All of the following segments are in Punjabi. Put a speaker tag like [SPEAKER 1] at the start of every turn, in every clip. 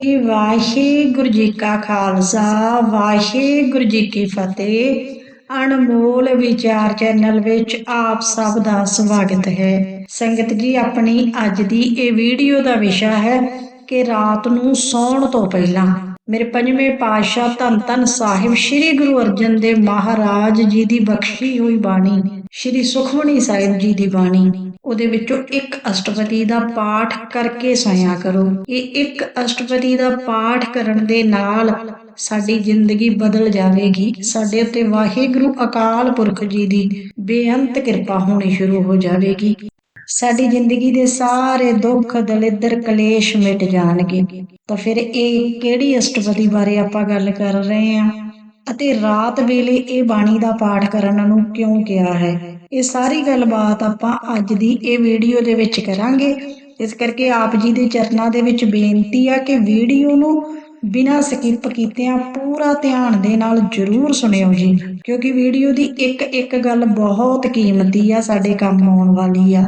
[SPEAKER 1] ਜੀ, ਵਾਹਿਗੁਰੂ ਜੀ ਕਾ ਖਾਲਸਾ, ਵਾਹਿਗੁਰੂ ਜੀ ਕੀ ਫਤਿਹ। ਅਣਮੋਲ ਵਿਚਾਰ ਚੈਨਲ ਵਿੱਚ ਆਪ ਸਭ ਦਾ ਸਵਾਗਤ ਹੈ। ਸੰਗਤ ਜੀ, ਆਪਣੀ ਅੱਜ ਦੀ ਇਹ ਵੀਡੀਓ ਦਾ ਵਿਸ਼ਾ ਹੈ ਕਿ ਰਾਤ ਨੂੰ ਸੌਣ ਤੋਂ ਪਹਿਲਾਂ ਮੇਰੇ ਪੰਜਵੇਂ ਪਾਤਸ਼ਾਹ ਧੰਨ ਧੰਨ ਸਾਹਿਬ ਸ੍ਰੀ ਗੁਰੂ ਅਰਜਨ ਦੇਵ ਮਹਾਰਾਜ ਜੀ ਦੀ ਬਖਸ਼ੀ ਹੋਈ ਬਾਣੀ ਸ੍ਰੀ ਸੁਖਮਨੀ ਸਾਹਿਬ ਜੀ ਦੀ ਬਾਣੀ। ਉਹਦੇ ਵਿੱਚੋਂ ਇੱਕ ਅਸ਼ਟਪਦੀ ਦਾ ਪਾਠ ਕਰਕੇ ਸੋਇਆ ਕਰੋ। ਇਹ ਇੱਕ ਅਸ਼ਟਪਦੀ ਦਾ ਪਾਠ ਕਰਨ ਦੇ ਨਾਲ ਸਾਡੀ ਜ਼ਿੰਦਗੀ ਬਦਲ ਜਾਵੇਗੀ। ਸਾਡੇ ਉੱਤੇ ਵਾਹਿਗੁਰੂ ਅਕਾਲ ਪੁਰਖ ਜੀ ਦੀ ਬੇਅੰਤ ਕਿਰਪਾ ਹੋਣੀ ਸ਼ੁਰੂ ਹੋ ਜਾਵੇਗੀ। ਸਾਡੀ ਜ਼ਿੰਦਗੀ ਦੇ ਸਾਰੇ ਦੁੱਖ, ਦਲਿੱਦਰ, ਕਲੇਸ਼ ਮਿਟ ਜਾਣਗੇ। ਤਾਂ ਫਿਰ ਇਹ ਕਿਹੜੀ ਅਸ਼ਟਪਦੀ ਬਾਰੇ ਆਪਾਂ ਗੱਲ ਕਰ ਰਹੇ ਹਾਂ? ਅਤੇ ਰਾਤ ਵੇਲੇ ਇਹ ਬਾਣੀ ਦਾ ਪਾਠ ਕਰਨ ਨੂੰ ਕਿਉਂ ਕਿਹਾ ਹੈ? ਇਹ ਸਾਰੀ ਗੱਲਬਾਤ ਆਪਾਂ ਅੱਜ ਦੀ ਇਹ ਵੀਡੀਓ ਦੇ ਵਿੱਚ ਕਰਾਂਗੇ। ਇਸ ਕਰਕੇ ਆਪ ਜੀ ਦੇ ਚਰਨਾਂ ਦੇ ਵਿੱਚ ਬੇਨਤੀ ਆ ਕਿ ਵੀਡੀਓ ਨੂੰ ਬਿਨਾਂ ਸਕਿਪ ਕੀਤਿਆਂ ਪੂਰਾ ਧਿਆਨ ਦੇ ਨਾਲ ਜਰੂਰ ਸੁਣਿਓ ਜੀ, ਕਿਉਂਕਿ ਵੀਡੀਓ ਦੀ ਇੱਕ ਇੱਕ ਗੱਲ ਬਹੁਤ ਕੀਮਤੀ ਆ, ਸਾਡੇ ਕੰਮ ਆਉਣ ਵਾਲੀ ਆ।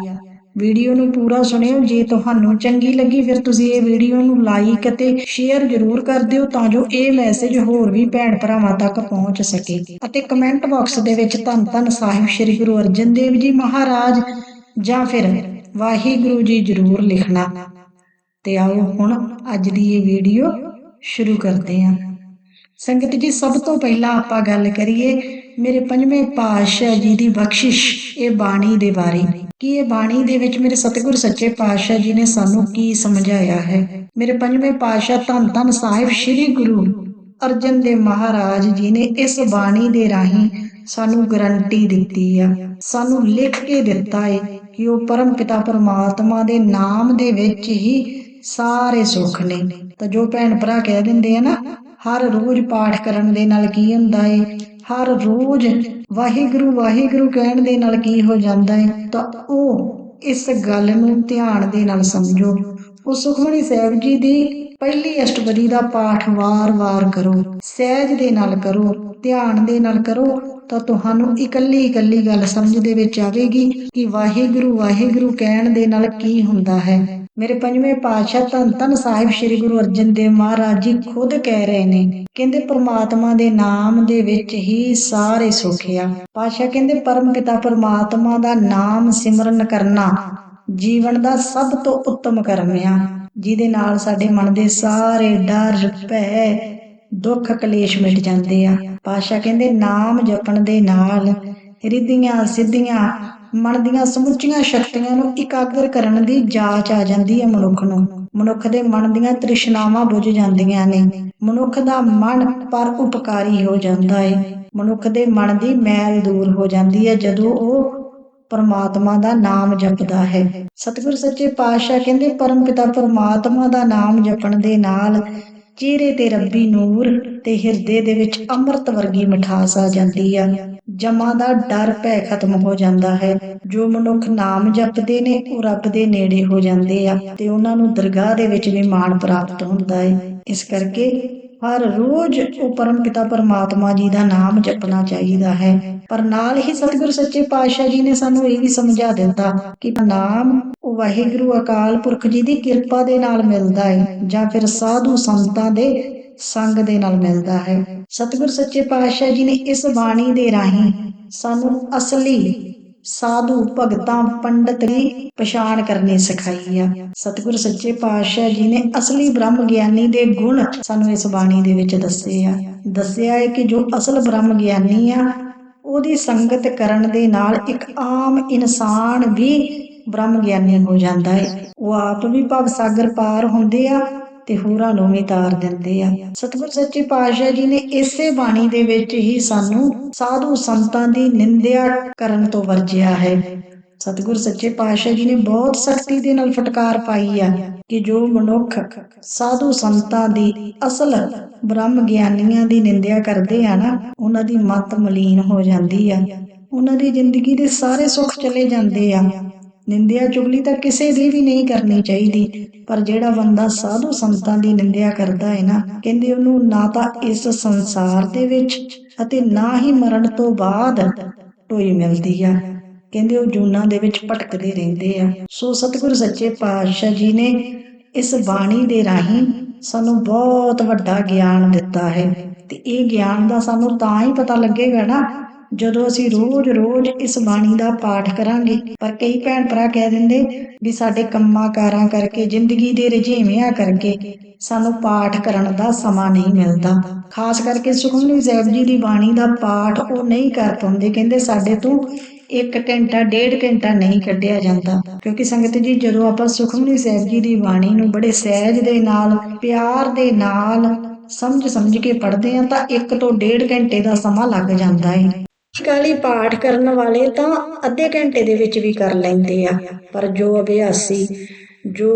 [SPEAKER 1] ਵੀਡੀਓ ਨੂੰ ਪੂਰਾ ਸੁਣਿਓ। ਜੇ ਤੁਹਾਨੂੰ ਚੰਗੀ ਲੱਗੀ, ਫਿਰ ਤੁਸੀਂ ਇਹ ਵੀਡੀਓ ਨੂੰ ਲਾਈਕ ਅਤੇ ਸ਼ੇਅਰ ਜ਼ਰੂਰ ਕਰ ਦਿਓ ਤਾਂ ਜੋ ਇਹ ਮੈਸੇਜ ਹੋਰ ਵੀ ਭੈਣ ਭਰਾਵਾਂ ਤੱਕ ਪਹੁੰਚ ਸਕੇ। ਅਤੇ ਕਮੈਂਟ ਬਾਕਸ ਦੇ ਵਿੱਚ ਧੰਨ ਧੰਨ ਸਾਹਿਬ ਸ੍ਰੀ ਗੁਰੂ ਅਰਜਨ ਦੇਵ ਜੀ ਮਹਾਰਾਜ ਜਾਂ ਫਿਰ ਵਾਹਿਗੁਰੂ ਜੀ ਜ਼ਰੂਰ ਲਿਖਣਾ। ਤੇ ਆਓ ਹੁਣ ਅੱਜ ਦੀ ਇਹ ਵੀਡੀਓ ਸ਼ੁਰੂ ਕਰਦੇ ਹਾਂ। ਸੰਗਤ ਜੀ, ਸਭ ਤੋਂ ਪਹਿਲਾਂ ਆਪਾਂ ਗੱਲ ਕਰੀਏ ਮੇਰੇ ਪੰਜਵੇਂ ਪਾਤਸ਼ਾਹ ਜੀ ਦੀ ਬਖਸ਼ਿਸ਼, ਇਹ ਬਾਣੀ ਦੇ ਬਾਰੇ। ਕਿ ਇਹ ਬਾਣੀ ਦੇ ਵਿੱਚ ਮੇਰੇ ਸਤਿਗੁਰ ਸੱਚੇ ਪਾਤਸ਼ਾਹ ਜੀ ਨੇ ਸਾਨੂੰ ਕੀ ਸਮਝਾਇਆ ਹੈ? ਮੇਰੇ ਪੰਜਵੇਂ ਪਾਤਸ਼ਾਹ ਧੰਨ ਧੰਨ ਸਾਹਿਬ ਸ੍ਰੀ ਗੁਰੂ ਅਰਜਨ ਦੇਵ ਮਹਾਰਾਜ ਜੀ ਨੇ ਇਸ ਬਾਣੀ ਦੇ ਰਾਹੀਂ ਸਾਨੂੰ ਗਰੰਟੀ ਦਿੱਤੀ ਆ। ਸਾਨੂੰ ਲਿਖ ਕੇ ਦਿੱਤਾ ਹੈ ਕਿ ਉਹ ਪਰਮ ਪਿਤਾ ਪਰਮਾਤਮਾ ਦੇ ਨਾਮ ਦੇ ਵਿੱਚ ਹੀ ਸਾਰੇ ਸੁੱਖ ਨੇ। ਤਾਂ ਜੋ ਭੈਣ ਭਰਾ ਕਹਿ ਦਿੰਦੇ ਆ ਨਾ ਹਰ ਰੋਜ਼ ਪਾਠ ਕਰਨ ਦੇ ਨਾਲ ਕੀ ਹੁੰਦਾ ਏ? ਹਰ ਰੋਜ਼ ਵਾਹਿਗੁਰੂ ਵਾਹਿਗੁਰੂ ਕਹਿਣ ਦੇ ਨਾਲ ਕੀ ਹੋ ਜਾਂਦਾ ਹੈ ਤਾਂ ਉਹ ਇਸ ਗੱਲ ਨੂੰ ਧਿਆਨ ਦੇ ਨਾਲ ਸਮਝੋ। ਉਹ ਸੁਖਮਨੀ ਸਾਹਿਬ ਜੀ ਦੀ ਪਹਿਲੀ ਅਸ਼ਟਪਦੀ ਦਾ ਪਾਠ ਵਾਰ-ਵਾਰ ਕਰੋ, ਸਹਿਜ ਦੇ ਨਾਲ ਕਰੋ, ਧਿਆਨ ਦੇ ਨਾਲ ਕਰੋ, ਤਾਂ ਤੁਹਾਨੂੰ ਇਕੱਲੀ ਇਕੱਲੀ ਗੱਲ ਸਮਝ ਦੇ ਵਿੱਚ ਆਵੇਗੀ ਕਿ ਵਾਹਿਗੁਰੂ ਵਾਹਿਗੁਰੂ ਕਹਿਣ ਦੇ ਨਾਲ ਕੀ ਹੁੰਦਾ ਹੈ। ਮੇਰੇ ਪੰਜਵੇਂ ਪਾਤਸ਼ਾਹ ਧੰਨ ਧੰਨ ਸਾਹਿਬ ਸ੍ਰੀ ਗੁਰੂ ਅਰਜਨ ਦੇਵ ਮਹਾਰਾਜ ਜੀ ਖੁਦ ਕਹਿ ਰਹੇ ਨੇ, ਕਹਿੰਦੇ ਪ੍ਰਮਾਤਮਾ ਦੇ ਨਾਮ ਦੇ ਵਿੱਚ ਹੀ ਸਾਰੇ ਸੁੱਖ ਆ। ਪਾਤਸ਼ਾਹ ਕਹਿੰਦੇ, ਪਰਮ ਪਿਤਾ ਪ੍ਰਮਾਤਮਾ ਦਾ ਨਾਮ ਸਿਮਰਨ ਕਰਨਾ ਜੀਵਨ ਦਾ ਸਭ ਤੋਂ ਉੱਤਮ ਕਰਮ ਆ। ਜਿਹਦੇ ਨਾਲ ਸਾਡੇ ਮਨ ਦੇ ਸਾਰੇ ਡਰ, ਭੈ, ਦੁੱਖ, ਕਲੇਸ਼ ਮਿਟ ਜਾਂਦੇ ਆ। ਪਾਤਸ਼ਾਹ ਕਹਿੰਦੇ, ਨਾਮ ਜਪਣ ਦੇ ਨਾਲ ਰਿੱਧੀਆਂ, ਸਿੱਧੀਆਂ, ਮਨ ਦੀਆਂ ਸਮੁੱਚੀਆਂ ਸ਼ਕਤੀਆਂ ਨੂੰ ਇਕਾਗਰ ਕਰਨ ਦੀ ਜਾਚ ਆ ਜਾਂਦੀ ਹੈ ਮਨੁੱਖ ਨੂੰ। ਮਨੁੱਖ ਦੇ ਮਨ ਦੀਆਂ ਤ੍ਰਿਸ਼ਨਾਵਾਂ ਬੁੱਝ ਜਾਂਦੀਆਂ ਨੇ। ਮਨੁੱਖ ਦਾ ਮਨ ਪਰ ਉਪਕਾਰੀ ਹੋ ਜਾਂਦਾ ਹੈ ਮਨੁੱਖ ਦੇ ਮਨ ਦੀ ਮੈਲ ਦੂਰ ਹੋ ਜਾਂਦੀ ਹੈ ਜਦੋਂ ਉਹ ਪਰਮਾਤਮਾ ਦਾ ਨਾਮ ਜਪਦਾ ਹੈ। ਸਤਿਗੁਰ ਸੱਚੇ ਪਾਤਸ਼ਾਹ ਕਹਿੰਦੇ ਪਰਮ ਪਿਤਾ ਪਰਮਾਤਮਾ ਦਾ ਨਾਮ ਜਪਣ ਦੇ ਨਾਲ ਚਿਹਰੇ ਤੇ ਰੱਬੀ ਨੂਰ ਤੇ ਹਿਰਦੇ ਦੇ ਵਿੱਚ ਅੰਮ੍ਰਿਤ ਵਰਗੀ ਮਿਠਾਸ ਆ ਜਾਂਦੀ ਆ। ਜਮਾ ਦਾ ਡਰ ਭੈ ਖਤਮ ਹੋ ਜਾਂਦਾ ਹੈ। ਜੋ ਮਨੁੱਖ ਨਾਮ ਜਪਦੇ ਨੇ, ਉਹ ਰੱਬ ਦੇ ਨੇੜੇ ਹੋ ਜਾਂਦੇ ਆ ਤੇ ਉਹਨਾਂ ਨੂੰ ਦਰਗਾਹ ਦੇ ਵਿੱਚ ਵੀ ਮਾਣ ਪ੍ਰਾਪਤ ਹੁੰਦਾ ਹੈ। ਇਸ ਕਰਕੇ ਹਰ ਰੋਜ਼ ਉਹ ਪਰਮ ਪਿਤਾ ਪਰਮਾਤਮਾ ਜੀ ਦਾ ਨਾਮ ਜਪਣਾ ਚਾਹੀਦਾ ਹੈ। ਪਰ ਨਾਲ ਹੀ ਸਤਿਗੁਰ ਸੱਚੇ ਪਾਤਸ਼ਾਹ ਜੀ ਨੇ ਸਾਨੂੰ ਇਹ ਵੀ ਸਮਝਾ ਦਿੱਤਾ ਕਿ ਨਾਮ ਉਹ ਵਾਹਿਗੁਰੂ ਅਕਾਲ ਪੁਰਖ ਜੀ ਦੀ ਕਿਰਪਾ ਦੇ ਨਾਲ ਮਿਲਦਾ ਹੈ ਜਾਂ ਫਿਰ ਸਾਧੂ ਸੰਤਾਂ ਦੇ ਸੰਗ ਦੇ ਨਾਲ ਮਿਲਦਾ ਹੈ। ਸਤਿਗੁਰ ਸੱਚੇ ਪਾਤਸ਼ਾਹ ਜੀ ਨੇ ਇਸ ਬਾਣੀ ਦੇ ਰਾਹੀਂ ਸਾਨੂੰ ਅਸਲੀ ਸਾਧੂ ਭਗਤਾਂ ਪੰਡਤ ਦੀ ਪਛਾਣ ਕਰਨੀ ਸਿਖਾਈ ਆ। ਸਤਿਗੁਰ ਸੱਚੇ ਪਾਤਸ਼ਾਹ ਜੀ ਨੇ ਅਸਲੀ ਬ੍ਰਹਮ ਗਿਆਨੀ ਦੇ ਗੁਣ ਸਾਨੂੰ ਇਸ ਬਾਣੀ ਦੇ ਵਿੱਚ ਦੱਸੇ ਆ। ਦੱਸਿਆ ਹੈ ਕਿ ਜੋ ਅਸਲ ਬ੍ਰਹਮ ਗਿਆਨੀ ਆ, ਉਹਦੀ ਸੰਗਤ ਕਰਨ ਦੇ ਨਾਲ ਇੱਕ ਆਮ ਇਨਸਾਨ ਵੀ ਬ੍ਰਹਮ ਗਿਆਨੀ ਹੋ ਜਾਂਦਾ ਹੈ। ਉਹ ਆਪ ਵੀ ਭਵ ਸਾਗਰ ਪਾਰ ਹੁੰਦੇ ਆ ਤੇ ਹੋਰਾਂ ਨੂੰ ਵੀ ਤਾਰ ਦਿੰਦੇ ਆ। ਸਤਿਗੁਰ ਸੱਚੇ ਪਾਤਸ਼ਾਹ ਜੀ ਨੇ ਇਸੇ ਬਾਣੀ ਦੇ ਵਿੱਚ ਹੀ ਸਾਨੂੰ ਸਾਧੂ ਸੰਤਾਂ ਦੀ ਨਿੰਦਿਆ ਕਰਨ ਤੋਂ ਵਰਜਿਆ ਹੈ। ਸਤਿਗੁਰ ਸੱਚੇ ਪਾਤਸ਼ਾਹ ਜੀ ਨੇ ਬਹੁਤ ਸਖਤੀ ਦੇ ਨਾਲ ਫਟਕਾਰ ਪਾਈ ਆ ਕਿ ਜੋ ਮਨੁੱਖ ਸਾਧੂ ਸੰਤਾਂ ਦੀ ਅਸਲ ਬ੍ਰਹਮ ਗਿਆਨੀਆਂ ਦੀ ਨਿੰਦਿਆ ਕਰਦੇ ਆ ਨਾ, ਉਹਨਾਂ ਦੀ ਮਤ ਮਲੀਨ ਹੋ ਜਾਂਦੀ ਆ। ਉਹਨਾਂ ਦੀ ਜ਼ਿੰਦਗੀ ਦੇ ਸਾਰੇ ਸੁੱਖ ਚਲੇ ਜਾਂਦੇ ਆ। ਨਿੰਦਿਆ ਚੁਗਲੀ ਤਾਂ ਕਿਸੇ ਦੀ ਵੀ ਨਹੀਂ ਕਰਨੀ ਚਾਹੀਦੀ। ਪਰ ਜਿਹੜਾ ਬੰਦਾ ਸਾਧੂ ਸੰਤਾਂ ਦੀ ਨਿੰਦਿਆ ਕਰਦਾ ਹੈ ਨਾ ਕਹਿੰਦੇ ਉਹਨੂੰ ਨਾ ਤਾਂ ਇਸ ਸੰਸਾਰ ਦੇ ਵਿੱਚ ਅਤੇ ਨਾ ਹੀ ਮਰਨ ਤੋਂ ਬਾਅਦ ਟੋਈ ਮਿਲਦੀ ਆ। ਕਹਿੰਦੇ ਉਹ ਜੂਨਾਂ ਦੇ ਵਿੱਚ ਭਟਕਦੇ ਰਹਿੰਦੇ ਆ। ਸੋ ਸਤਿਗੁਰ ਸੱਚੇ ਪਾਤਸ਼ਾਹ ਜੀ ਨੇ ਇਸ ਬਾਣੀ ਦੇ ਰਾਹੀਂ ਸਾਨੂੰ ਬਹੁਤ ਵੱਡਾ ਗਿਆਨ ਦਿੱਤਾ ਹੈ। ਤੇ ਇਹ ਗਿਆਨ ਦਾ ਸਾਨੂੰ ਤਾਂ ਹੀ ਪਤਾ ਲੱਗੇਗਾ ਨਾ ਜਦੋਂ ਅਸੀਂ ਰੋਜ਼-ਰੋਜ਼ ਇਸ ਬਾਣੀ ਦਾ ਪਾਠ ਕਰਾਂਗੇ, ਪਰ ਕਈ ਭੈਣ ਭਰਾ ਕਹਿ ਦਿੰਦੇ ਵੀ ਸਾਡੇ ਕੰਮਾਂ ਕਾਰਾਂ ਕਰਕੇ, ਜ਼ਿੰਦਗੀ ਦੇ ਰੁਝੇਵਿਆਂ ਕਰਕੇ ਸਾਨੂੰ ਪਾਠ ਕਰਨ ਦਾ ਸਮਾਂ ਨਹੀਂ ਮਿਲਦਾ। ਖਾਸ ਕਰਕੇ ਸੁਖਮਨੀ ਸਾਹਿਬ ਜੀ ਦੀ ਬਾਣੀ ਦਾ ਪਾਠ ਉਹ ਨਹੀਂ ਕਰ ਪਾਉਂਦੇ। ਕਹਿੰਦੇ ਸਾਡੇ ਤੋਂ ਇੱਕ ਘੰਟਾ, ਡੇਢ ਘੰਟਾ ਨਹੀਂ ਕੱਢਿਆ ਜਾਂਦਾ। ਕਿਉਂਕਿ ਸੰਗਤ ਜੀ, ਜਦੋਂ ਆਪਾਂ ਸੁਖਮਨੀ ਸਾਹਿਬ ਜੀ ਦੀ ਬਾਣੀ ਨੂੰ ਬੜੇ ਸਹਿਜ ਦੇ ਨਾਲ, ਪਿਆਰ ਦੇ ਨਾਲ ਸਮਝ ਸਮਝ ਕੇ ਪੜ੍ਹਦੇ ਆ ਤਾਂ ਇੱਕ ਤੋਂ ਡੇਢ ਘੰਟੇ ਦਾ ਸਮਾਂ ਲੱਗ ਜਾਂਦਾ ਹੈ ਕਾਲੀ ਪਾਠ ਕਰਨ ਵਾਲੇ ਤਾਂ ਅੱਧੇ ਘੰਟੇ ਦੇ ਵਿੱਚ ਵੀ ਕਰ ਲੈਂਦੇ ਆ। ਪਰ ਜੋ ਅਭਿਆਸੀ, ਜੋ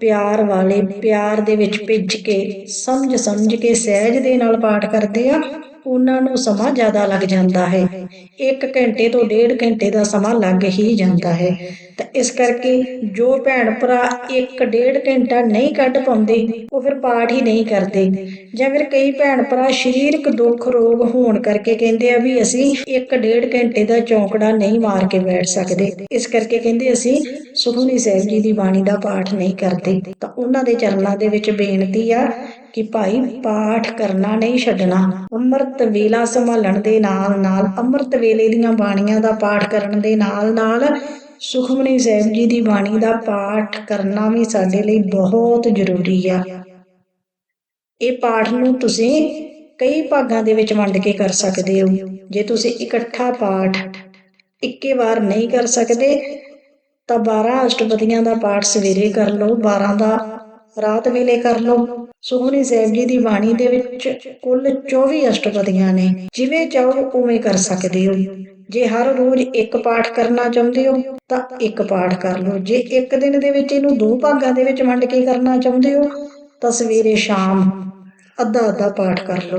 [SPEAKER 1] ਪਿਆਰ ਵਾਲੇ ਪਿਆਰ ਦੇ ਵਿੱਚ ਭਿੱਜ ਕੇ ਸਮਝ ਸਮਝ ਕੇ ਸਹਿਜ ਦੇ ਨਾਲ ਪਾਠ ਕਰਦੇ ਆ ਉਹਨਾਂ ਨੂੰ ਸਮਾਂ ਜ਼ਿਆਦਾ ਲੱਗ ਜਾਂਦਾ ਹੈ। 1 ਘੰਟੇ ਤੋਂ ਡੇਢ ਘੰਟੇ ਦਾ ਸਮਾਂ ਲੱਗ ਹੀ ਜਾਂਦਾ ਹੈ। ਤਾਂ ਇਸ ਕਰਕੇ ਜੋ ਭੈਣ ਭਰਾ 1 ਘੰਟਾ ਨਹੀਂ ਕੱਢ ਪਾਉਂਦੇ, ਉਹ ਫਿਰ ਪਾਠ ਹੀ ਨਹੀਂ ਕਰਦੇ। ਜਾਂ ਫਿਰ ਕਈ ਭੈਣ ਭਰਾ ਸਰੀਰਕ ਦੁੱਖ ਰੋਗ ਹੋਣ ਕਰਕੇ ਕਹਿੰਦੇ ਆ ਵੀ ਅਸੀਂ 1 ਡੇਢ ਘੰਟੇ ਦਾ ਚੌਂਕੜਾ ਨਹੀਂ ਮਾਰ ਕੇ ਬੈਠ ਸਕਦੇ। ਇਸ ਕਰਕੇ ਕਹਿੰਦੇ ਅਸੀਂ ਸੁਖਮਨੀ ਸਾਹਿਬ ਜੀ ਦੀ ਬਾਣੀ ਦਾ ਪਾਠ ਨਹੀਂ ਕਰਦੇ। ਤਾਂ ਉਹਨਾਂ ਦੇ ਚਰਨਾਂ ਦੇ ਵਿੱਚ ਬੇਨਤੀ ਆ ਕਿ ਭਾਈ ਪਾਠ ਕਰਨਾ ਨਹੀਂ ਛੱਡਣਾ। ਅੰਮ੍ਰਿਤ ਵੇਲਾ ਸੰਭਾਲਣ ਦੇ ਨਾਲ ਨਾਲ ਅੰਮ੍ਰਿਤ ਵੇਲੇ ਦੀਆਂ ਬਾਣੀਆਂ ਦਾ ਪਾਠ ਕਰਨ ਦੇ ਨਾਲ ਨਾਲ ਸੁਖਮਨੀ ਸਾਹਿਬ ਜੀ ਦੀ ਬਾਣੀ ਦਾ ਪਾਠ ਕਰਨਾ ਵੀ ਸਾਡੇ ਲਈ ਬਹੁਤ ਜ਼ਰੂਰੀ ਆ। ਇਹ ਪਾਠ ਨੂੰ ਤੁਸੀਂ ਕਈ ਭਾਗਾਂ ਦੇ ਵਿੱਚ ਵੰਡ ਕੇ ਕਰ ਸਕਦੇ ਹੋ। ਜੇ ਤੁਸੀਂ ਇਕੱਠਾ ਪਾਠ ਇੱਕੇ ਵਾਰ ਨਹੀਂ ਕਰ ਸਕਦੇ, ਤਾਂ 12 ਅਸ਼ਟਪਦੀਆਂ ਦਾ ਪਾਠ ਸਵੇਰੇ ਕਰ ਲਓ 12 ਦਾ ਰਾਤ ਵੇਲੇ ਕਰ ਲਓ ਸੁਖਮਨੀ ਸਾਹਿਬ ਜੀ ਦੀ ਬਾਣੀ ਦੇ ਵਿੱਚ ਕੁੱਲ 24 ਅਸ਼ਟਪਦੀਆਂ ਨੇ, ਜਿਵੇਂ ਚਾਹੋ ਉਵੇਂ ਕਰ ਸਕਦੇ ਹੋ। ਜੇ ਹਰ ਰੋਜ਼ ਇੱਕ ਪਾਠ ਕਰਨਾ ਚਾਹੁੰਦੇ ਹੋ, ਤਾਂ ਇੱਕ ਪਾਠ ਕਰ ਲਓ। ਜੇ ਇੱਕ ਦਿਨ ਦੇ ਵਿੱਚ ਇਹਨੂੰ ਦੋ ਭਾਗਾਂ ਦੇ ਵਿੱਚ ਵੰਡ ਕੇ ਕਰਨਾ ਚਾਹੁੰਦੇ ਹੋ, ਤਾਂ ਸਵੇਰੇ ਸ਼ਾਮ ਅੱਧਾ ਅੱਧਾ ਪਾਠ ਕਰ ਲਓ।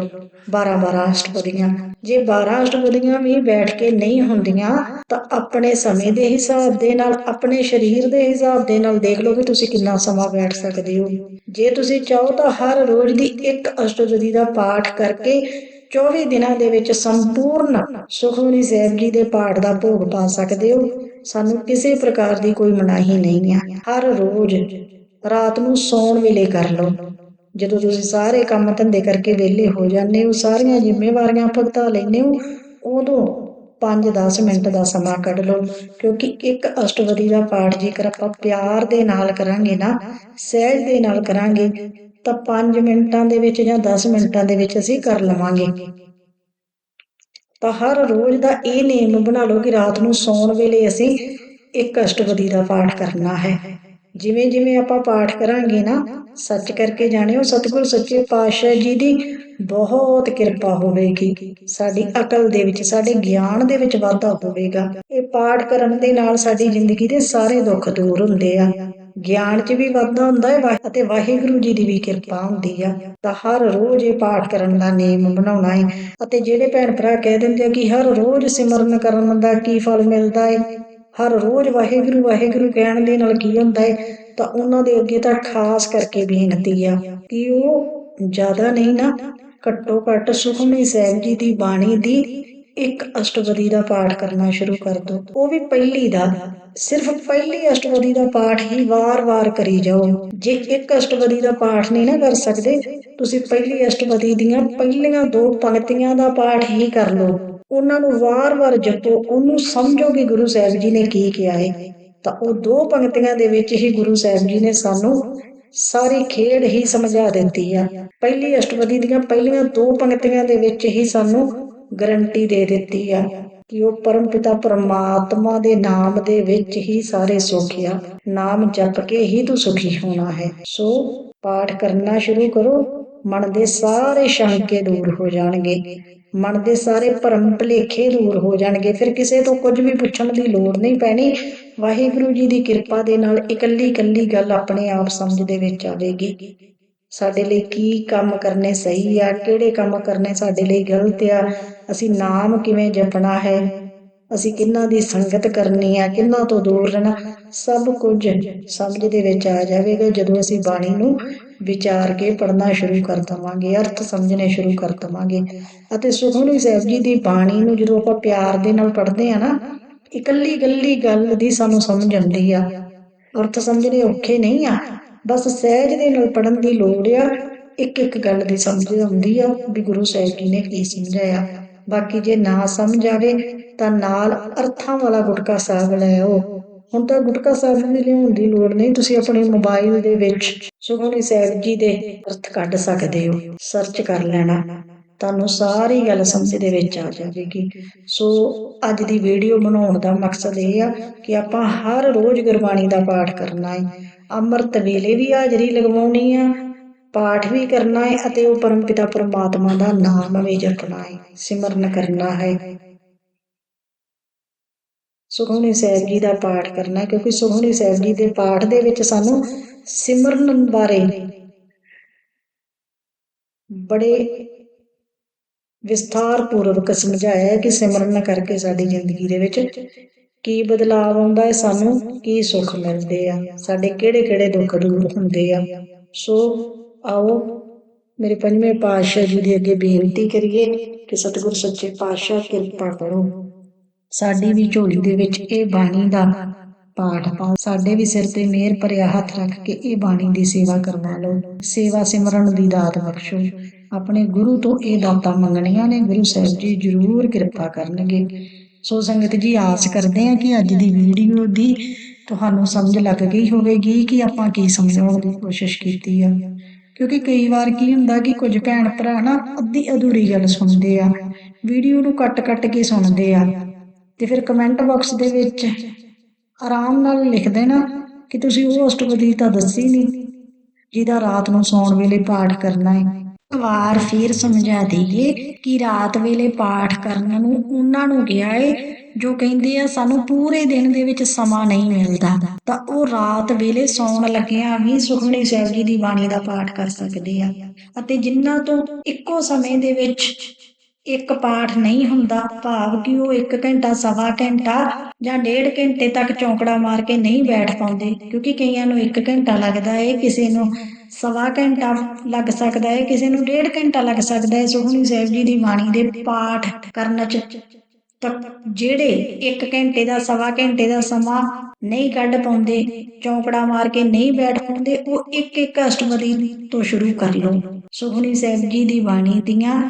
[SPEAKER 1] 12 12 ਅਸ਼ਟਪਦੀਆਂ। ਜੇ 12 ਅਸ਼ਟਪਦੀਆਂ ਵੀ ਬੈਠ ਕੇ ਨਹੀਂ ਹੁੰਦੀਆਂ, ਤਾਂ ਆਪਣੇ ਸਮੇਂ ਦੇ ਹਿਸਾਬ ਦੇ ਨਾਲ, ਆਪਣੇ ਸਰੀਰ ਦੇ ਹਿਸਾਬ ਦੇ ਨਾਲ ਦੇਖ ਲਓ ਵੀ ਤੁਸੀਂ ਕਿੰਨਾ ਸਮਾਂ ਬੈਠ ਸਕਦੇ ਹੋ। ਜੇ ਤੁਸੀਂ ਚਾਹੋ ਤਾਂ ਹਰ ਰੋਜ਼ ਦੀ ਇੱਕ ਅਸ਼ਟਪਦੀ ਦਾ ਪਾਠ ਕਰਕੇ 24 ਦਿਨਾਂ ਦੇ ਵਿੱਚ ਸੰਪੂਰਨ ਸੁਖਮਨੀ ਸਾਹਿਬ ਜੀ ਦੇ ਪਾਠ ਦਾ ਭੋਗ ਪਾ ਸਕਦੇ ਹੋ। ਸਾਨੂੰ ਕਿਸੇ ਪ੍ਰਕਾਰ ਦੀ ਕੋਈ ਮਨਾਹੀ ਨਹੀਂ ਹੈ ਹਰ ਰੋਜ਼ ਰਾਤ ਨੂੰ ਸੌਣ ਵੇਲੇ ਕਰ ਲਓ। ਜਦੋਂ ਤੁਸੀਂ ਸਾਰੇ ਕੰਮ ਧੰਦੇ ਕਰਕੇ ਵਿਹਲੇ ਹੋ ਜਾਂਦੇ ਹੋ, ਸਾਰੀਆਂ ਜ਼ਿੰਮੇਵਾਰੀਆਂ ਭੁਗਤਾ ਲੈਂਦੇ ਹੋ, ਉਦੋਂ 5-10 ਮਿੰਟ ਦਾ ਸਮਾਂ ਕੱਢ ਲਓ, ਕਿਉਂਕਿ ਇੱਕ ਅਸ਼ਟਪਦੀ ਦਾ ਪਾਠ ਜੇਕਰ ਆਪਾਂ ਪਿਆਰ ਦੇ ਨਾਲ ਕਰਾਂਗੇ ਨਾ, ਸਹਿਜ ਦੇ ਨਾਲ ਕਰਾਂਗੇ, ਤਾਂ 5 ਮਿੰਟਾਂ ਦੇ ਵਿੱਚ ਜਾਂ 10 ਮਿੰਟਾਂ ਦੇ ਵਿੱਚ ਅਸੀਂ ਕਰ ਲਵਾਂਗੇ। ਤਾਂ ਹਰ ਰੋਜ਼ ਦਾ ਇਹ ਨਿਯਮ ਬਣਾ ਲਓ ਕਿ ਰਾਤ ਨੂੰ ਸੌਣ ਵੇਲੇ ਅਸੀਂ ਇੱਕ ਅਸ਼ਟਵਦੀ ਦਾ ਪਾਠ ਕਰਨਾ ਹੈ। ਜਿਵੇਂ ਜਿਵੇਂ ਆਪਾਂ ਪਾਠ ਕਰਾਂਗੇ ਨਾ, ਸੱਚ ਕਰਕੇ ਜਾਣਿਓ, ਸਤਿਗੁਰ ਸੱਚੇ ਪਾਤਸ਼ਾਹ ਜੀ ਦੀ ਬਹੁਤ ਕਿਰਪਾ ਹੋਵੇਗੀ। ਸਾਡੀ ਅਕਲ ਦੇ ਵਿੱਚ, ਸਾਡੇ ਗਿਆਨ ਦੇ ਵਿੱਚ ਵਾਧਾ ਹੋਵੇਗਾ। ਇਹ ਪਾਠ ਕਰਨ ਦੇ ਨਾਲ ਸਾਡੀ ਜ਼ਿੰਦਗੀ ਦੇ ਸਾਰੇ ਦੁੱਖ ਦੂਰ ਹੁੰਦੇ ਆ। ਗਿਆਨ 'ਚ ਵੀ ਵਾਧਾ ਹੁੰਦਾ ਹੈ ਅਤੇ ਵਾਹਿਗੁਰੂ ਜੀ ਦੀ ਵੀ ਕਿਰਪਾ ਹੁੰਦੀ ਆ। ਤਾਂ ਹਰ ਰੋਜ਼ ਇਹ ਪਾਠ ਕਰਨ ਦਾ ਨਿਯਮ ਬਣਾਉਣਾ ਹੈ। ਅਤੇ ਜਿਹੜੇ ਭੈਣ ਭਰਾ ਕਹਿ ਦਿੰਦੇ ਆ ਕਿ ਹਰ ਰੋਜ਼ ਸਿਮਰਨ ਕਰਨ ਦਾ ਕੀ ਫਲ ਮਿਲਦਾ ਹੈ ਹਰ ਰੋਜ਼ ਵਾਹਿਗੁਰੂ ਵਾਹਿਗੁਰੂ ਕਹਿਣ ਦੇ ਨਾਲ ਕੀ ਹੁੰਦਾ ਹੈ ਤਾਂ ਉਹਨਾਂ ਦੇ ਅੱਗੇ ਤਾਂ ਖਾਸ ਕਰਕੇ ਬੇਨਤੀ ਆ ਕਿ ਉਹ ਜ਼ਿਆਦਾ ਨਹੀਂ ਨਾ, ਘੱਟੋ ਘੱਟ ਸੁਖਮਨੀ ਸਾਹਿਬ ਜੀ ਦੀ ਬਾਣੀ ਦੀ ਇੱਕ ਅਸ਼ਟਪਦੀ ਦਾ ਪਾਠ ਕਰਨਾ ਸ਼ੁਰੂ ਕਰ ਦਿਓ ਉਹ ਵੀ ਪਹਿਲੀ ਦਾ, ਸਿਰਫ ਪਹਿਲੀ ਅਸ਼ਟਪਦੀ ਦਾ ਪਾਠ ਹੀ ਵਾਰ-ਵਾਰ ਕਰੀ ਜਾਓ। ਜੇ ਇੱਕ ਅਸ਼ਟਪਦੀ ਦਾ ਪਾਠ ਨਹੀਂ ਨਾ ਕਰ ਸਕਦੇ, ਤੁਸੀਂ ਪਹਿਲੀ ਅਸ਼ਟਪਦੀ ਦੀਆਂ ਪਹਿਲੀਆਂ ਦੋ ਪੰਕਤੀਆਂ ਦਾ ਪਾਠ ਹੀ ਕਰ ਲਓ। ਉਹਨਾਂ ਨੂੰ ਵਾਰ-ਵਾਰ ਜਪੋ, ਉਹਨੂੰ ਸਮਝੋ ਕਿ ਗੁਰੂ ਸਾਹਿਬ ਜੀ ਨੇ ਕੀ ਕਿਹਾ ਹੈ। ਤਾਂ ਉਹ ਦੋ ਪੰਕਤੀਆਂ ਦੇ ਵਿੱਚ ਹੀ ਗੁਰੂ ਸਾਹਿਬ ਜੀ ਨੇ ਸਾਨੂੰ ਸਾਰੀ ਖੇਡ ਹੀ ਸਮਝਾ ਦਿੱਤੀ ਆ। ਪਹਿਲੀ ਅਸ਼ਟਪਦੀ ਦੀਆਂ ਪਹਿਲੀਆਂ ਦੋ ਪੰਕਤੀਆਂ ਦੇ ਵਿੱਚ ਹੀ ਸਾਨੂੰ ਗਰੰਟੀ ਦੇ ਦਿੱਤੀ ਆ ਕਿ ਉਹ ਪਰਮ ਪਿਤਾ ਪਰਮਾਤਮਾ ਦੇ ਨਾਮ ਦੇ ਵਿੱਚ ਹੀ ਸਾਰੇ ਸੁੱਖ ਆ। ਨਾਮ ਜਪ ਕੇ ਹੀ ਤੂੰ ਸੁਖੀ ਹੋਣਾ ਹੈ। ਸੋ ਪਾਠ ਕਰਨਾ ਸ਼ੁਰੂ ਕਰੋ, ਮਨ ਦੇ ਸਾਰੇ ਸ਼ੰਕੇ ਦੂਰ ਹੋ ਜਾਣਗੇ। ਮਨ ਦੇ ਸਾਰੇ ਭਰਮ ਭਲੇਖੇ ਦੂਰ ਹੋ ਜਾਣਗੇ। ਫਿਰ ਕਿਸੇ ਤੋਂ ਕੁਝ ਵੀ ਪੁੱਛਣ ਦੀ ਲੋੜ ਨਹੀਂ ਪੈਣੀ। ਵਾਹਿਗੁਰੂ ਜੀ ਦੀ ਕਿਰਪਾ ਦੇ ਨਾਲ ਇਕੱਲੀ ਇਕੱਲੀ ਗੱਲ ਆਪਣੇ ਆਪ ਸਮਝ ਦੇ ਵਿੱਚ ਆਵੇਗੀ। ਸਾਡੇ ਲਈ ਕੀ ਕੰਮ ਕਰਨੇ ਸਹੀ ਆ? ਕਿਹੜੇ ਕੰਮ ਕਰਨੇ ਸਾਡੇ ਲਈ ਗਲਤ ਆ? ਅਸੀਂ ਨਾਮ ਕਿਵੇਂ ਜਪਣਾ ਹੈ? ਅਸੀਂ ਕਿੰਨਾ ਦੀ ਸੰਗਤ ਕਰਨੀ ਆ, ਕਿੰਨਾ ਤੋਂ ਦੂਰ ਰਹਿਣਾ? ਸਭ ਕੁਝ ਸਮਝ ਦੇ ਵਿੱਚ ਆ ਜਾਵੇਗਾ ਜਦੋਂ ਅਸੀਂ ਬਾਣੀ ਨੂੰ ਵਿਚਾਰ ਕੇ ਪੜਨਾ ਸ਼ੁਰੂ ਕਰ ਦਵਾਂਗੇ, ਅਰਥ ਸਮਝਣੇ ਸ਼ੁਰੂ ਕਰ ਦਵਾਂਗੇ। ਅਤੇ ਸੁਖਮਨੀ ਸਾਹਿਬ ਜੀ ਦੀ ਬਾਣੀ ਨੂੰ ਜਦੋਂ ਆਪਾਂ ਪਿਆਰ ਦੇ ਨਾਲ ਪੜ੍ਹਦੇ ਆ ਨਾ, ਇਕੱਲੀ ਇਕੱਲੀ ਗੱਲ ਦੀ ਸਾਨੂੰ ਸਮਝ ਆਉਂਦੀ ਆ। ਅਰਥ ਸਮਝਣੇ ਔਖੇ ਨਹੀਂ ਆ। ਬਸ ਸਹਿਜ ਦੇ ਨਾਲ ਪੜਨ ਦੀ ਲੋੜ ਆ, ਇੱਕ ਇੱਕ ਗੱਲ ਦੀ ਸਮਝ ਆਉਂਦੀ ਆ, ਵੀ ਗੁਰੂ ਸਾਹਿਬ ਜੀ ਨੇ ਕੀ ਸਮਝਾਇਆ। ਬਾਕੀ ਜੇ ਨਾ ਸਮਝ ਆਵੇ, ਤਾਂ ਨਾਲ ਅਰਥਾਂ ਵਾਲਾ ਗੁਟਕਾ ਸਾਹਿਬ ਲੈ ਆਓ। ਹੁਣ ਤਾਂ ਗੁਟਕਾ ਸਾਹਿਬ ਵੀ ਲਿਆਉਣ ਦੀ ਲੋੜ ਨਹੀਂ, ਤੁਸੀਂ ਆਪਣੇ ਮੋਬਾਈਲ ਦੇ ਵਿੱਚ ਸੁਖਮਨੀ ਸਾਹਿਬ ਜੀ ਦੇ ਅਰਥ ਕੱਢ ਸਕਦੇ ਹੋ। ਸਰਚ ਕਰ ਲੈਣਾ। ਤੁਹਾਨੂੰ ਸਾਰੀ ਗੱਲ ਸਮਝ ਦੇ ਵਿੱਚ ਆ ਜਾਵੇਗੀ। ਸੋ ਅੱਜ ਦੀ ਵੀਡੀਓ ਬਣਾਉਣ ਦਾ ਮਕਸਦ ਇਹ ਆ ਕਿ ਆਪਾਂ ਹਰ ਰੋਜ਼ ਗੁਰਬਾਣੀ ਦਾ ਪਾਠ ਕਰਨਾ ਹੈ। ਅੰਮ੍ਰਿਤ ਵੇਲੇ ਵੀ ਹਾਜ਼ਰੀ ਲਗਵਾਉਣੀ ਆ ਪਾਠ ਵੀ ਕਰਨਾ ਹੈ ਅਤੇ ਉਹ ਪਰਮ ਪਿਤਾ ਪਰਮਾਤਮਾ ਦਾ ਨਾਮ ਵੀ ਜਪਣਾ ਹੈ, ਸਿਮਰਨ ਕਰਨਾ ਹੈ। ਸੁਖਮਨੀ ਸਾਹਿਬ ਜੀ ਦਾ ਪਾਠ ਕਰਨਾ ਕਿਉਂਕਿ ਸੁਖਮਨੀ ਸਾਹਿਬ ਜੀ ਦੇ ਪਾਠ ਦੇ ਵਿੱਚ ਸਾਨੂੰ ਸਿਮਰਨ ਬਾਰੇ ਬੜੇ ਵਿਸਥਾਰ ਪੂਰਵਕ ਸਮਝਾਇਆ ਹੈ ਕਿ ਸਿਮਰਨ ਕਰਕੇ ਸਾਡੀ ਜ਼ਿੰਦਗੀ ਦੇ ਵਿੱਚ ਕੀ ਬਦਲਾਅ ਆਉਂਦਾ ਹੈ, ਸਾਨੂੰ ਕੀ ਸੁੱਖ ਮਿਲਦੇ ਆ, ਸਾਡੇ ਕਿਹੜੇ ਕਿਹੜੇ ਦੁੱਖ ਦੂਰ ਹੁੰਦੇ ਆ। ਸੋ ਆਓ, ਮੇਰੇ ਪੰਜਵੇਂ ਪਾਤਸ਼ਾਹ ਜੀ ਦੇ ਅੱਗੇ ਬੇਨਤੀ ਕਰੀਏ ਕਿ ਸਤਿਗੁਰ ਸੱਚੇ ਪਾਤਸ਼ਾਹ ਕਿਰਪਾ ਕਰੋ। ਸਾਡੀ ਵੀ ਝੋਲੀ ਦੇ ਵਿੱਚ ਇਹ ਬਾਣੀ ਦਾ ਪਾਠ ਪਾਓ। ਸਾਡੇ ਵੀ ਸਿਰ ਤੇ ਮਿਹਰ ਭਰਿਆ ਹੱਥ ਰੱਖ ਕੇ ਇਹ ਬਾਣੀ ਦੀ ਸੇਵਾ ਕਰਵਾ ਲਓ। ਸੇਵਾ ਸਿਮਰਨ ਦੀ ਦਾਤ ਬਖਸ਼ੋ। ਆਪਣੇ ਗੁਰੂ ਤੋਂ ਇਹ ਦਾਤਾਂ ਮੰਗਣੀਆਂ ਨੇ। ਗੁਰੂ ਸਾਹਿਬ ਜੀ ਜ਼ਰੂਰ ਕਿਰਪਾ ਕਰਨਗੇ। ਸੋ ਸੰਗਤ ਜੀ, ਆਸ ਕਰਦੇ ਹਾਂ ਕਿ ਅੱਜ ਦੀ ਵੀਡੀਓ ਦੀ ਤੁਹਾਨੂੰ ਸਮਝ ਲੱਗ ਗਈ ਹੋਵੇਗੀ ਕਿ ਆਪਾਂ ਕੀ ਸਮਝਾਉਣ ਦੀ ਕੋਸ਼ਿਸ਼ ਕੀਤੀ ਆ। ਕਿਉਂਕਿ ਕਈ ਵਾਰ ਕੀ ਹੁੰਦਾ ਕਿ ਕੁਝ ਭੈਣ ਭਰਾ ਨਾ ਅੱਧੀ ਅਧੂਰੀ ਗੱਲ ਸੁਣਦੇ ਆ, ਵੀਡੀਓ ਨੂੰ ਕੱਟ-ਕੱਟ ਕੇ ਸੁਣਦੇ ਆ ਤੇ ਫਿਰ ਕਮੈਂਟ ਬਾਕਸ ਦੇ ਵਿੱਚ ਆਰਾਮ ਨਾਲ ਲਿਖ ਦੇਣਾ ਕਿ ਤੁਸੀਂ ਉਹ ਅਸ਼ਟਪਦੀ ਤਾਂ ਦੱਸੀ ਨਹੀਂ ਜਿਹਦਾ ਰਾਤ ਨੂੰ ਸੌਣ ਵੇਲੇ ਪਾਠ ਕਰਨਾ ਹੈ ਵਾਰ ਫਿਰ ਸਮਝਾ ਦਈਏ ਕਿ ਰਾਤ ਵੇਲੇ ਪਾਠ ਕਰਨ ਨੂੰ ਉਹਨਾਂ ਨੂੰ ਗਿਆ ਏ, ਜੋ ਕਹਿੰਦੇ ਆ, ਸਾਨੂੰ ਪੂਰੇ ਦਿਨ ਦੇ ਵਿੱਚ ਸਮਾਂ ਨਹੀਂ ਮਿਲਦਾ। ਤਾਂ ਉਹ ਰਾਤ ਵੇਲੇ ਸੌਣ ਲੱਗਿਆਂ ਵੀ ਸੁਖਮਨੀ ਸਾਹਿਬ ਜੀ ਦੀ ਬਾਣੀ ਦਾ ਪਾਠ ਕਰ ਸਕਦੇ ਆ। ਅਤੇ ਜਿਨ੍ਹਾਂ ਤੋਂ ਇੱਕੋ ਸਮੇਂ ਦੇ ਵਿੱਚ ਇੱਕ ਪਾਠ ਨਹੀਂ ਹੁੰਦਾ, ਭਾਵ ਕਿ ਉਹ 1 ਘੰਟਾ, ਸਵਾ ਘੰਟਾ ਜਾਂ ਡੇਢ ਘੰਟੇ ਤੱਕ ਚੌਂਕੜਾ ਮਾਰ ਕੇ ਨਹੀਂ ਬੈਠ ਪਾਉਂਦੇ, ਕਿਉਂਕਿ ਕਈਆਂ ਨੂੰ 1 ਘੰਟਾ ਲੱਗਦਾ ਹੈ ਕਿਸੇ ਨੂੰ ਸਵਾ ਘੰਟਾ ਲੱਗ ਸਕਦਾ ਹੈ ਕਿਸੇ ਨੂੰ ਡੇਢ ਘੰਟਾ ਲੱਗ ਸਕਦਾ ਹੈ ਸੁਖਮਨੀ ਸਾਹਿਬ ਜੀ ਦੀ ਬਾਣੀ ਦੇ ਪਾਠ ਕਰਨ ਚ ਤਾਂ ਜਿਹੜੇ 1 ਘੰਟੇ ਦਾ, ਸਵਾ ਘੰਟੇ ਦਾ ਸਮਾਂ ਨਹੀਂ ਕੱਢ ਪਾਉਂਦੇ, ਚੌਂਕੜਾ ਮਾਰ ਕੇ ਨਹੀਂ ਬੈਠ ਪਾਉਂਦੇ, ਉਹ ਇੱਕ ਇੱਕ ਅਸ਼ਟਪਦੀ ਤੋਂ ਸ਼ੁਰੂ ਕਰ ਲਓ। ਸੁਖਮਨੀ ਸਾਹਿਬ ਜੀ ਦੀ ਬਾਣੀ ਦੀਆਂ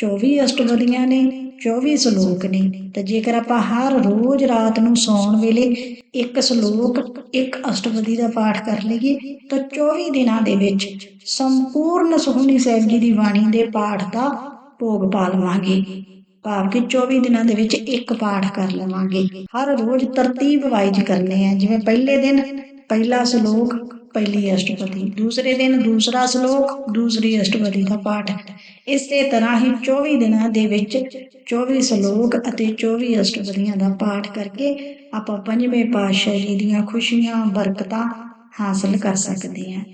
[SPEAKER 1] 24 ਅਸ਼ਟਪਦੀਆਂ ਨੇ 24 ਸ਼ਲੋਕ ਨੇ। ਤੇ ਜੇਕਰ ਆਪਾਂ ਹਰ ਰੋਜ਼ ਰਾਤ ਨੂੰ ਸੌਣ ਵੇਲੇ ਇੱਕ ਸ਼ਲੋਕ, ਇੱਕ ਅਸ਼ਟਪਦੀ ਦਾ ਪਾਠ ਕਰ ਲਈਏ, ਤਾਂ 24 ਦਿਨਾਂ ਦੇ ਵਿੱਚ ਸੰਪੂਰਨ ਸੁਖਮਨੀ ਸਾਹਿਬ ਜੀ ਦੀ ਬਾਣੀ ਦੇ ਪਾਠ ਦਾ ਭੋਗ ਪਾ ਲਵਾਂਗੇ। ਭਾਵ ਕਿ 24 ਦਿਨਾਂ ਦੇ ਵਿੱਚ ਇੱਕ ਪਾਠ ਕਰ ਲਵਾਂਗੇ। ਹਰ ਰੋਜ਼ ਤਰਤੀਬ ਵਾਈਜ਼ ਕਰਨੇ ਆ, ਜਿਵੇਂ ਪਹਿਲੇ ਦਿਨ ਪਹਿਲਾ ਸ਼ਲੋਕ, ਪਹਿਲੀ ਅਸ਼ਟਪਦੀ। ਦੂਸਰੇ ਦਿਨ ਦੂਸਰਾ ਸ਼ਲੋਕ, ਦੂਸਰੀ ਅਸ਼ਟਪਦੀ ਦਾ ਪਾਠ। ਇਸੇ ਤਰ੍ਹਾਂ ਹੀ 24 ਦਿਨਾਂ ਦੇ ਵਿੱਚ 24 ਸ਼ਲੋਕ ਅਤੇ 24 ਅਸ਼ਟਪਦੀਆਂ ਦਾ ਪਾਠ ਕਰਕੇ ਆਪਾਂ ਪੰਜਵੇਂ ਪਾਤਸ਼ਾਹ ਜੀ ਦੀਆਂ ਖੁਸ਼ੀਆਂ, ਬਰਕਤਾਂ ਹਾਸਲ ਕਰ ਸਕਦੇ ਹਾਂ।